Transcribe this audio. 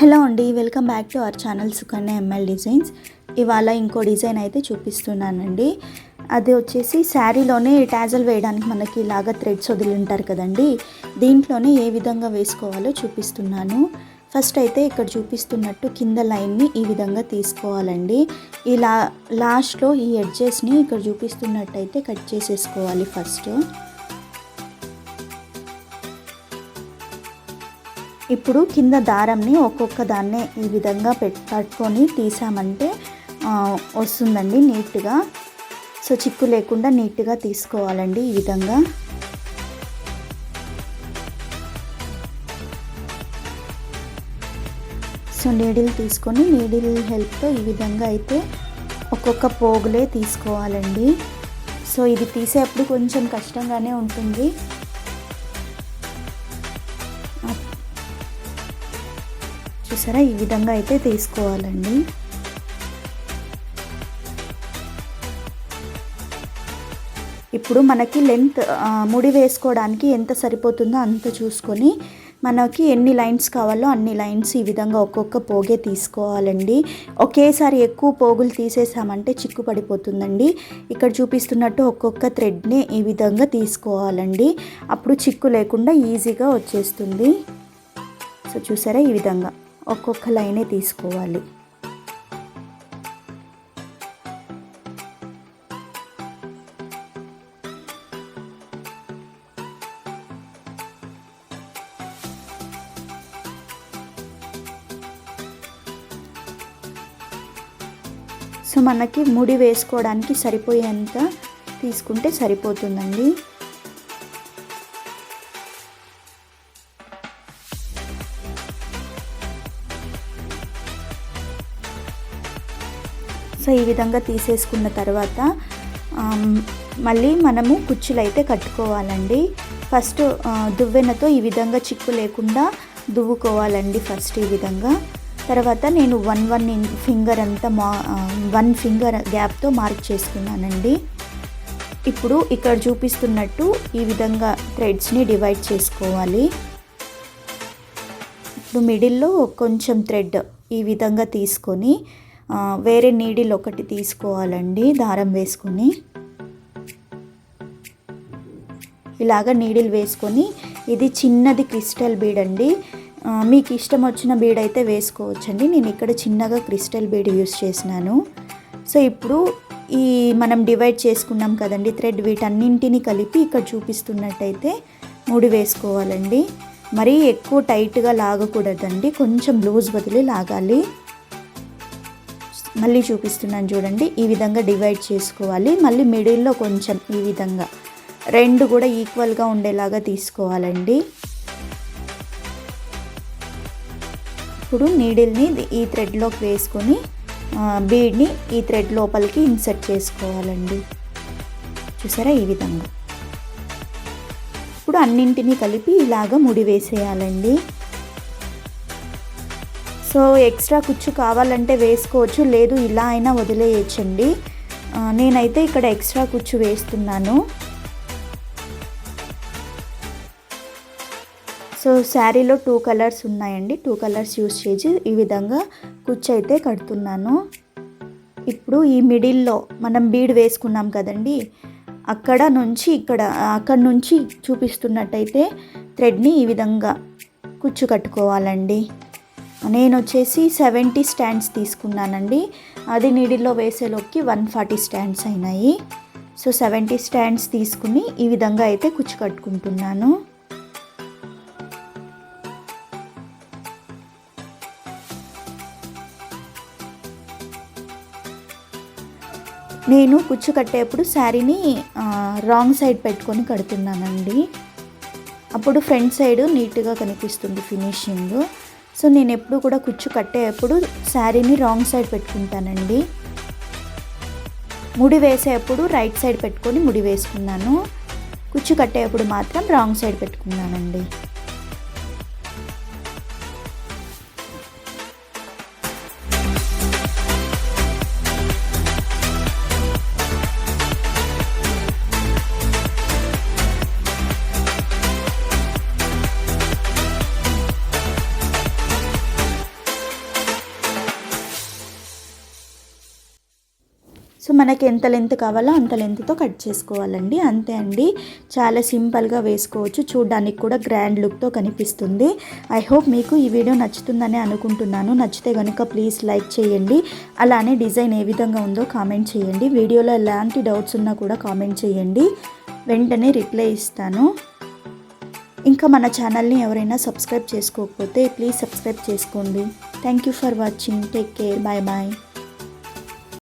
Hello అండి welcome back to our channel Sukanya ML designs ఇవాళ ఇంకో డిజైన్ అయితే చూపిస్తున్నానండి. అది వచ్చేసి శారీలోనే టాజల్ వేయడానికి మనకి ఇలాగా థ్రెడ్స్ వదిలి ఉంటారు కదండి. దీంట్లోనే ఏ విధంగా వేసుకోవాలో చూపిస్తున్నాను. ఫస్ట్ అయితే ఇక్కడ చూపిస్తున్నట్టు కింద లైన్ని ఈ విధంగా తీసుకోవాలండి. ఇలా లాస్ట్లో ఈ ఎడ్జెస్ని ఇక్కడ చూపిస్తున్నట్టయితే కట్ చేసేసుకోవాలి ఫస్ట్. ఇప్పుడు కింద దారంని ఒక్కొక్క దాన్నే ఈ విధంగా పెట్ పట్టుకొని తీసామంటే వస్తుందండి నీట్గా. సో చిక్కు లేకుండా నీట్గా తీసుకోవాలండి ఈ విధంగా. సో నీడిల్ తీసుకొని నీడిల్ హెల్ప్తో ఈ విధంగా అయితే ఒక్కొక్క పోగులే తీసుకోవాలండి. సో ఇది తీసేప్పుడు కొంచెం కష్టంగానే ఉంటుంది. చూసారా? ఈ విధంగా అయితే తీసుకోవాలండి. ఇప్పుడు మనకి లెంత్ ముడి వేసుకోవడానికి ఎంత సరిపోతుందో అంత చూసుకొని మనకి ఎన్ని లైన్స్ కావాలో అన్ని లైన్స్ ఈ విధంగా ఒక్కొక్క పోగే తీసుకోవాలండి. ఒకేసారి ఎక్కువ పోగులు తీసేసామంటే చిక్కు పడిపోతుందండి. ఇక్కడ చూపిస్తున్నట్టు ఒక్కొక్క థ్రెడ్ని ఈ విధంగా తీసుకోవాలండి. అప్పుడు చిక్కు లేకుండా ఈజీగా వచ్చేస్తుంది. సో చూసారా ఈ విధంగా. ఒక్కొక్క లైనే తీసుకోవాలి. సో మనకి ముడి వేసుకోవడానికి సరిపోయేంత తీసుకుంటే సరిపోతుందండి. సో ఈ విధంగా తీసేసుకున్న తర్వాత మళ్ళీ మనము కుచ్చులు అయితే కట్టుకోవాలండి. ఫస్ట్ దువ్వెనతో ఈ విధంగా చిక్కు లేకుండా దువ్వుకోవాలండి ఫస్ట్ ఈ విధంగా. తర్వాత నేను వన్ వన్ ఇన్- ఫింగర్ అంతా మా వన్ ఫింగర్ గ్యాప్తో మార్క్ చేసుకున్నానండి. ఇప్పుడు ఇక్కడ చూపిస్తున్నట్టు ఈ విధంగా థ్రెడ్స్ని డివైడ్ చేసుకోవాలి. ఇప్పుడు మిడిల్లో కొంచెం థ్రెడ్ ఈ విధంగా తీసుకొని వేరే నీడిల్ ఒకటి తీసుకోవాలండి దారం వేసుకొని. ఇలాగ నీడిల్ వేసుకొని ఇది చిన్నది క్రిస్టల్ బీడ్ అండి మీకు ఇష్టం వచ్చిన బీడ్ అయితే వేసుకోవచ్చండి. నేను ఇక్కడ చిన్నగా క్రిస్టల్ బీడ్ యూస్ చేసినాను. సో ఇప్పుడు ఈ మనం డివైడ్ చేసుకున్నాం కదండి థ్రెడ్ వీటన్నింటిని కలిపి ఇక్కడ చూపిస్తున్నట్టయితే ముడి వేసుకోవాలండి. మరీ ఎక్కువ టైట్గా లాగకూడదండి. కొంచెం లూజ్ వదిలి లాగాలి. మళ్ళీ చూపిస్తున్నాను చూడండి. ఈ విధంగా డివైడ్ చేసుకోవాలి. మళ్ళీ మిడిల్లో కొంచెం ఈ విధంగా రెండు కూడా ఈక్వల్గా ఉండేలాగా తీసుకోవాలండి. ఇప్పుడు నీడిల్ని ఈ థ్రెడ్లోకి వేసుకొని బీడ్ని ఈ థ్రెడ్ లోపలికి ఇన్సర్ట్ చేసుకోవాలండి. చూసారా ఈ విధంగా? ఇప్పుడు అన్నింటినీ కలిపి ఇలాగ ముడి వేసేయాలండి. సో ఎక్స్ట్రా కుచ్చు కావాలంటే వేసుకోవచ్చు. లేదు ఇలా అయినా వదిలేయచ్చండి. నేనైతే ఇక్కడ ఎక్స్ట్రా కుచ్చు వేస్తున్నాను. సో శారీలో టూ కలర్స్ ఉన్నాయండి. టూ కలర్స్ యూస్ చేసి ఈ విధంగా కుచ్చు అయితే కడుతున్నాను. ఇప్పుడు ఈ మిడిల్లో మనం బీడ్ వేసుకున్నాం కదండి. అక్కడ నుంచి ఇక్కడ అక్కడ నుంచి చూపిస్తున్నట్టయితే థ్రెడ్ని ఈ విధంగా కుచ్చు కట్టుకోవాలండి. నేను వచ్చేసి సెవెంటీ స్టాండ్స్ తీసుకున్నానండి. అది నీడిల్లో వేసేలోకి వన్ ఫార్టీ స్టాండ్స్ అయినాయి. సో సెవెంటీ స్టాండ్స్ తీసుకుని ఈ విధంగా అయితే కుచ్చు కట్టుకుంటున్నాను. నేను కుచ్చు కట్టేప్పుడు శారీని రాంగ్ సైడ్ పెట్టుకొని కడుతున్నానండి. అప్పుడు ఫ్రంట్ సైడ్ నీట్గా కనిపిస్తుంది ఫినిషింగ్. సో నేను ఎప్పుడు కూడా కుచ్చు కట్టేటప్పుడు శారీని రాంగ్ సైడ్ పెట్టుకుంటానండి. ముడి వేసేటప్పుడు రైట్ సైడ్ పెట్టుకొని ముడి వేసుకున్నాను. కుచ్చు కట్టేటప్పుడు మాత్రం రాంగ్ సైడ్ పెట్టుకున్నానండి. సో మనకి ఎంత లెంత్ కావాలో అంత లెంత్తో కట్ చేసుకోవాలండి. అంతే అండి. చాలా సింపుల్గా వేసుకోవచ్చు. చూడడానికి కూడా గ్రాండ్ లుక్తో కనిపిస్తుంది. ఐ హోప్ మీకు ఈ వీడియో నచ్చుతుందని అనుకుంటున్నాను. నచ్చితే కనుక ప్లీజ్ లైక్ చేయండి. అలానే డిజైన్ ఏ విధంగా ఉందో కామెంట్ చేయండి. వీడియోలో ఎలాంటి డౌట్స్ ఉన్నా కూడా కామెంట్ చేయండి. వెంటనే రిప్లై ఇస్తాను. ఇంకా మన ఛానల్ని ఎవరైనా సబ్స్క్రైబ్ చేసుకోకపోతే ప్లీజ్ సబ్స్క్రైబ్ చేసుకోండి. Thank you for watching take care bye bye